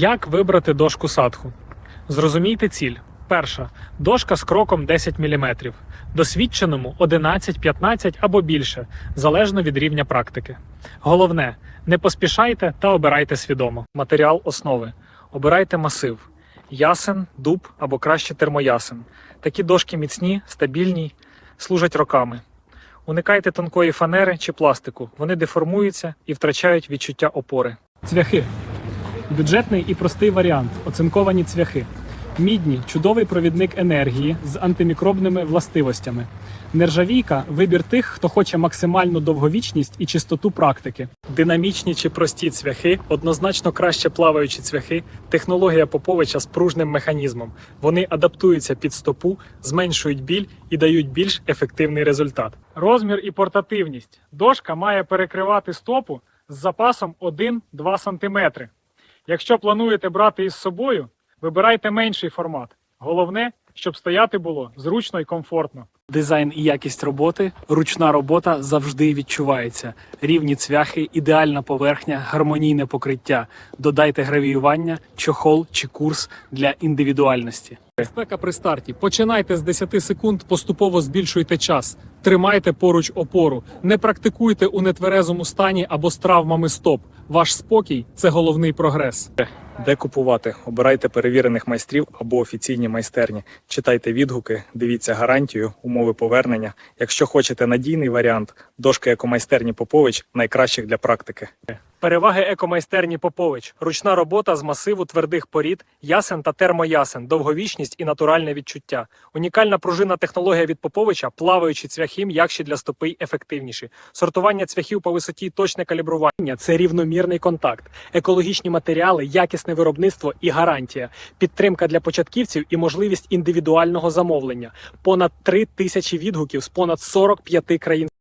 Як вибрати дошку садху? Зрозумійте ціль. Перша дошка з кроком 10 мм, досвідченому 11, 15 або більше, залежно від рівня практики. Головне, не поспішайте та обирайте свідомо. Матеріал основи. Обирайте масив: ясен, дуб або краще термоясен. Такі дошки міцні, стабільні, служать роками. Уникайте тонкої фанери чи пластику. Вони деформуються і втрачають відчуття опори. Цвяхи. Бюджетний і простий варіант оцинковані цвяхи. Мідні чудовий провідник енергії з антимікробними властивостями. Нержавійка вибір тих, хто хоче максимальну довговічність і чистоту практики. Динамічні чи прості цвяхи, однозначно краще плаваючі цвяхи, технологія Поповича з пружним механізмом. Вони адаптуються під стопу, зменшують біль і дають більш ефективний результат. Розмір і портативність. Дошка має перекривати стопу з запасом 1-2 см. Якщо плануєте брати із собою, вибирайте менший формат. Головне, щоб стояти було зручно і комфортно. Дизайн і якість роботи, ручна робота завжди відчувається. Рівні цвяхи, ідеальна поверхня, гармонійне покриття. Додайте гравіювання, чохол чи курс для індивідуальності. Безпека при старті. Починайте з 10 секунд, поступово збільшуйте час. Тримайте поруч опору. Не практикуйте у нетверезому стані або з травмами стоп. Ваш спокій це головний прогрес. Де купувати? Обирайте перевірених майстрів або офіційні майстерні. Читайте відгуки, дивіться гарантію, умови повернення. Якщо хочете надійний варіант, дошки екомайстерні Попович найкращих для практики. Переваги екомайстерні Попович: ручна робота з масиву твердих порід, ясен та термоясен, довговічність і натуральне відчуття. Унікальна пружинна технологія від Поповича, плаваючі цвяхи, м'якші для стопи й ефективніші. Сортування цвяхів по висоті, точне калібрування це рівномірний контакт, екологічні матеріали, якісне виробництво і гарантія, підтримка для початківців і можливість індивідуального замовлення. Понад три тисячі відгуків з понад 45 країн.